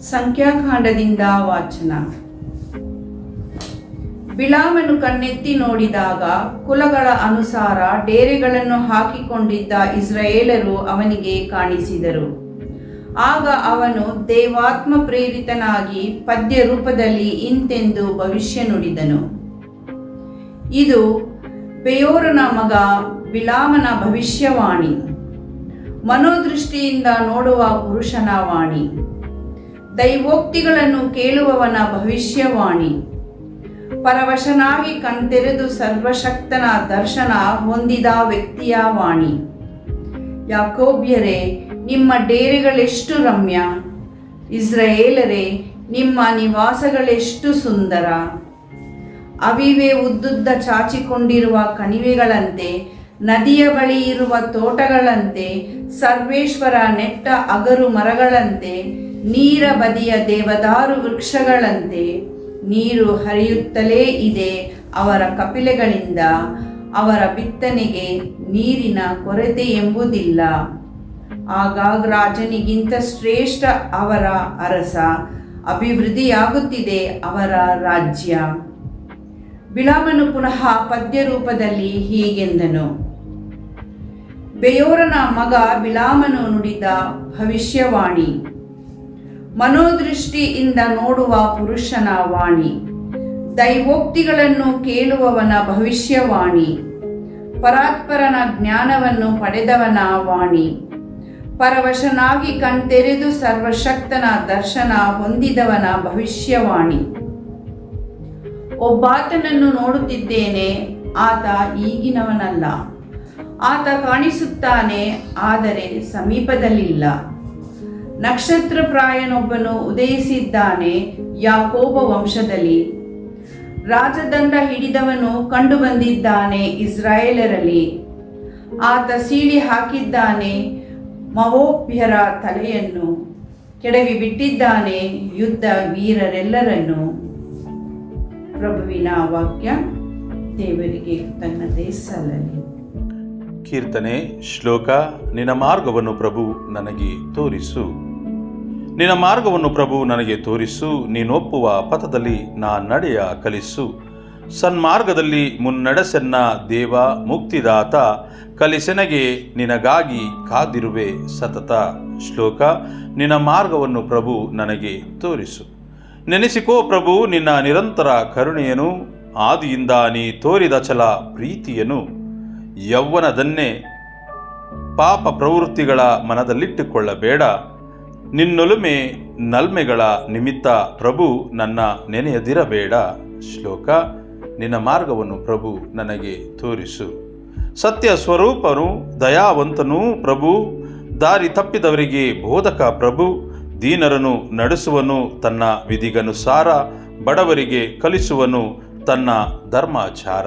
ಸಂಖ್ಯಾಕಾಂಡದಿಂದ ವಾಚನ. ಬಿಳಾಮನು ಕಣ್ಣೆತ್ತಿ ನೋಡಿದಾಗ ಕುಲಗಳ ಅನುಸಾರ ಡೇರೆಗಳನ್ನು ಹಾಕಿಕೊಂಡಿದ್ದ ಇಸ್ರಾಯೇಲರು ಅವನಿಗೆ ಕಾಣಿಸಿದರು. ಆಗ ಅವನು ದೇವಾತ್ಮ ಪ್ರೇರಿತನಾಗಿ ಪದ್ಯ ರೂಪದಲ್ಲಿ ಇಂತೆಂದು ಭವಿಷ್ಯ ನುಡಿದನು. ಇದು ಬೆಯೋರನ ಮಗ ಬಿಳಾಮನ ಭವಿಷ್ಯವಾಣಿ. ಮನೋದೃಷ್ಟಿಯಿಂದ ನೋಡುವ ಪುರುಷನ ವಾಣಿ. ದೈವೋಕ್ತಿಗಳನ್ನು ಕೇಳುವವನ ಭವಿಷ್ಯವಾಣಿ. ಪರವಶನಾಗಿ ಕಣ್ತೆರೆದು ಸರ್ವಶಕ್ತನ ದರ್ಶನ ಹೊಂದಿದ ವ್ಯಕ್ತಿಯ ವಾಣಿ. ಯಾಕೋಬ್ಯರೇ, ನಿಮ್ಮ ಡೇರೆಗಳೆಷ್ಟು ರಮ್ಯ? ಇಸ್ರಾಯೇಲರೇ, ನಿಮ್ಮ ನಿವಾಸಗಳೆಷ್ಟು ಸುಂದರ? ಅವಿವೆ ಉದ್ದುದ್ದ ಚಾಚಿಕೊಂಡಿರುವ ಕಣಿವೆಗಳಂತೆ, ನದಿಯ ಬಳಿ ಇರುವ ತೋಟಗಳಂತೆ, ಸರ್ವೇಶ್ವರ ನೆಟ್ಟ ಅಗರು ಮರಗಳಂತೆ ನೀರ ಬದಿಯ ದೇವದಾರು ವೃಕ್ಷಗಳಂತೆ ನೀರು ಹರಿಯುತ್ತಲೇ ಇದೆ ಅವರ ಕಪಿಲೆಗಳಿಂದ. ಅವರ ಬಿತ್ತನೆಗೆ ನೀರಿನ ಕೊರತೆ ಎಂಬುದಿಲ್ಲ. ಆಗ ರಾಜನಿಗಿಂತ ಶ್ರೇಷ್ಠ ಅವರ ಅರಸ ಅಭಿವೃದ್ಧಿಯಾಗುತ್ತಿದೆ ಅವರ ರಾಜ್ಯ. ಬಿಳಾಮನು ಪುನಃ ಪದ್ಯ ರೂಪದಲ್ಲಿ ಹೀಗೆಂದನು. ಬೆಯೋರನ ಮಗ ಬಿಳಾಮನು ನುಡಿದ ಭವಿಷ್ಯವಾಣಿ. ಮನೋದೃಷ್ಟಿಯಿಂದ ನೋಡುವ ಪುರುಷನ ವಾಣಿ. ದೈವೋಕ್ತಿಗಳನ್ನು ಕೇಳುವವನ ಭವಿಷ್ಯವಾಣಿ. ಪರಾತ್ಪರನ ಜ್ಞಾನವನ್ನು ಪಡೆದವನ ವಾಣಿ. ಪರವಶನಾಗಿ ಕಣ್ತೆರೆದು ಸರ್ವಶಕ್ತನ ದರ್ಶನ ಹೊಂದಿದವನ ಭವಿಷ್ಯವಾಣಿ. ಒಬ್ಬಾತನನ್ನು ನೋಡುತ್ತಿದ್ದೇನೆ, ಆತ ಈಗಿನವನಲ್ಲ. ಆತ ಕಾಣಿಸುತ್ತಾನೆ, ಆದರೆ ಸಮೀಪದಲ್ಲಿಲ್ಲ. ನಕ್ಷತ್ರಪ್ರಾಯನೊಬ್ಬನು ಉದಯಿಸಿದ್ದಾನೆ ಯಾಕೋಬ ವಂಶದಲ್ಲಿ. ರಾಜದಂಡ ಹಿಡಿದವನು ಕಂಡು ಬಂದಿದ್ದಾನೆ ಇಸ್ರಾಯೇಲರಲ್ಲಿ. ಆತ ಸೀಳಿ ಹಾಕಿದ್ದಾನೆ ಮವೋಭ್ಯರ ತಲೆಯನ್ನು, ಕೆಡವಿ ಬಿಟ್ಟಿದ್ದಾನೆ ಯುದ್ಧ ವೀರರೆಲ್ಲರನ್ನು. ಪ್ರಭುವಿನ ವಾಕ್ಯ, ದೇವರಿಗೆ ತನ್ನದೇ ಸಲ್ಲಲಿ. ಕೀರ್ತನೆ ಶ್ಲೋಕ, ನಿನ್ನ ಮಾರ್ಗವನ್ನು ಪ್ರಭು ನನಗೆ ತೋರಿಸು. ನಿನ್ನ ಮಾರ್ಗವನ್ನು ಪ್ರಭು ನನಗೆ ತೋರಿಸು, ನೀನೊಪ್ಪುವ ಪಥದಲ್ಲಿ ನಾ ನಡೆಯ ಕಲಿಸು. ಸನ್ಮಾರ್ಗದಲ್ಲಿ ಮುನ್ನಡೆಸೆನ್ನ ದೇವ, ಮುಕ್ತಿದಾತ, ಕಲಿಸೆನಗೆ ನಿನಗಾಗಿ ಕಾದಿರುವೆ ಸತತ. ಶ್ಲೋಕ, ನಿನ್ನ ಮಾರ್ಗವನ್ನು ಪ್ರಭು ನನಗೆ ತೋರಿಸು. ನೆನೆಸಿಕೋ ಪ್ರಭು ನಿನ್ನ ನಿರಂತರ ಕರುಣೆಯನು, ಆದಿಯಿಂದ ನೀ ತೋರಿದ ಛಲ ಪ್ರೀತಿಯನು. ಯೌವನದನ್ನೇ ಪಾಪ ಪ್ರವೃತ್ತಿಗಳ ಮನದಲ್ಲಿಟ್ಟುಕೊಳ್ಳಬೇಡ. ನಿನ್ನೊಲುಮೆ ನಲ್ಮೆಗಳ ನಿಮಿತ್ತ ಪ್ರಭು ನನ್ನ ನೆನೆಯದಿರಬೇಡ. ಶ್ಲೋಕ, ನಿನ್ನ ಮಾರ್ಗವನ್ನು ಪ್ರಭು ನನಗೆ ತೋರಿಸು. ಸತ್ಯ ಸ್ವರೂಪನು, ದಯಾವಂತನೂ ಪ್ರಭು. ದಾರಿ ತಪ್ಪಿದವರಿಗೆ ಬೋಧಕ ಪ್ರಭು. ದೀನರನು ನಡೆಸುವನು ತನ್ನ ವಿಧಿಗನುಸಾರ. ಬಡವರಿಗೆ ಕಲಿಸುವನು ತನ್ನ ಧರ್ಮಾಚಾರ.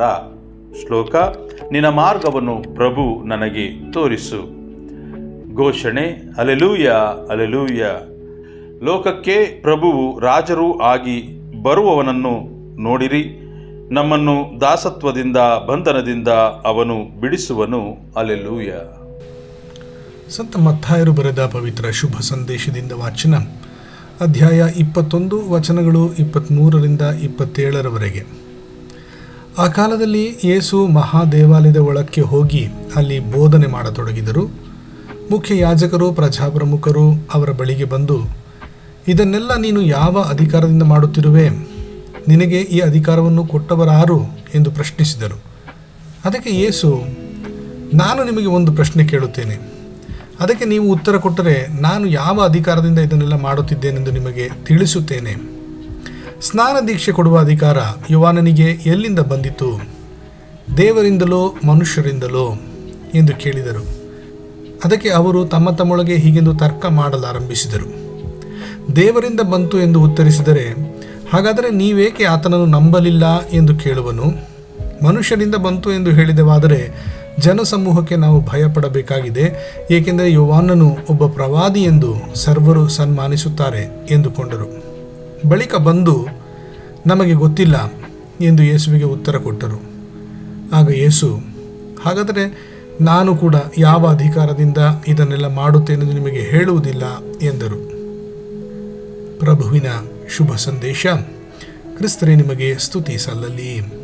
ಶ್ಲೋಕ, ನಿನ್ನ ಮಾರ್ಗವನ್ನು ಪ್ರಭು ನನಗೆ ತೋರಿಸು. ಘೋಷಣೆ, ಅಲೆಲೂಯ ಅಲೆಲೂಯ, ಲೋಕಕ್ಕೆ ಪ್ರಭುವು ರಾಜರೂ ಆಗಿ ಬರುವವನನ್ನು ನೋಡಿರಿ. ನಮ್ಮನ್ನು ದಾಸತ್ವದಿಂದ, ಬಂಧನದಿಂದ ಅವನು ಬಿಡಿಸುವನು. ಅಲೆಲೂಯ. ಸಂತ ಮತ್ತಾಯರು ಬರೆದ ಪವಿತ್ರ ಶುಭ ಸಂದೇಶದಿಂದ ವಾಚನ ಅಧ್ಯಾಯ ಇಪ್ಪತ್ತೊಂದು, ವಚನಗಳು ಇಪ್ಪತ್ತ್ಮೂರರಿಂದ ಇಪ್ಪತ್ತೇಳರವರೆಗೆ. ಆ ಕಾಲದಲ್ಲಿ ಯೇಸು ಮಹಾದೇವಾಲಯದ ಒಳಕ್ಕೆ ಹೋಗಿ ಅಲ್ಲಿ ಬೋಧನೆ ಮಾಡತೊಡಗಿದರು. ಮುಖ್ಯ ಯಾಜಕರು ಪ್ರಜಾಪ್ರಮುಖರು ಅವರ ಬಳಿಗೆ ಬಂದು, ಇದನ್ನೆಲ್ಲ ನೀನು ಯಾವ ಅಧಿಕಾರದಿಂದ ಮಾಡುತ್ತಿರುವೆ? ನಿನಗೆ ಈ ಅಧಿಕಾರವನ್ನು ಕೊಟ್ಟವರಾರು ಎಂದು ಪ್ರಶ್ನಿಸಿದರು. ಅದಕ್ಕೆ ಯೇಸು, ನಾನು ನಿಮಗೆ ಒಂದು ಪ್ರಶ್ನೆ ಕೇಳುತ್ತೇನೆ. ಅದಕ್ಕೆ ನೀವು ಉತ್ತರ ಕೊಟ್ಟರೆ ನಾನು ಯಾವ ಅಧಿಕಾರದಿಂದ ಇದನ್ನೆಲ್ಲ ಮಾಡುತ್ತಿದ್ದೇನೆಂದು ನಿಮಗೆ ತಿಳಿಸುತ್ತೇನೆ. ಸ್ನಾನ ದೀಕ್ಷೆ ಕೊಡುವ ಅಧಿಕಾರ ಯುವಾನನಿಗೆ ಎಲ್ಲಿಂದ ಬಂದಿತು? ದೇವರಿಂದಲೋ, ಮನುಷ್ಯರಿಂದಲೋ? ಎಂದು ಕೇಳಿದರು. ಅದಕ್ಕೆ ಅವರು ತಮ್ಮ ತಮ್ಮೊಳಗೆ ಹೀಗೆಂದು ತರ್ಕ ಮಾಡಲಾರಂಭಿಸಿದರು. ದೇವರಿಂದ ಬಂತು ಎಂದು ಉತ್ತರಿಸಿದರೆ, ಹಾಗಾದರೆ ನೀವೇಕೆ ಆತನನ್ನು ನಂಬಲಿಲ್ಲ ಎಂದು ಕೇಳುವನು? ಮನುಷ್ಯರಿಂದ ಬಂತು ಎಂದು ಹೇಳಿದವಾದರೆ ಜನಸಮೂಹಕ್ಕೆ ನಾವು ಭಯಪಡಬೇಕಾಗಿದೆ, ಏಕೆಂದರೆ ಯುವಾನನು ಒಬ್ಬ ಪ್ರವಾದಿ ಎಂದು ಸರ್ವರು ಸನ್ಮಾನಿಸುತ್ತಾರೆ ಎಂದುಕೊಂಡರು. ಬಳಿಕ ಬಂದು, ನಮಗೆ ಗೊತ್ತಿಲ್ಲ ಎಂದು ಯೇಸುವಿಗೆ ಉತ್ತರ ಕೊಟ್ಟರು. ಆಗ ಯೇಸು, ಹಾಗಾದರೆ ನಾನು ಕೂಡ ಯಾವ ಅಧಿಕಾರದಿಂದ ಇದನ್ನೆಲ್ಲ ಮಾಡುತ್ತೇನೆಂದು ನಿಮಗೆ ಹೇಳುವುದಿಲ್ಲ, ಎಂದರು. ಪ್ರಭುವಿನ ಶುಭ ಸಂದೇಶ. ಕ್ರಿಸ್ತರೇ, ನಿಮಗೆ ಸ್ತುತಿ ಸಲ್ಲಲಿ.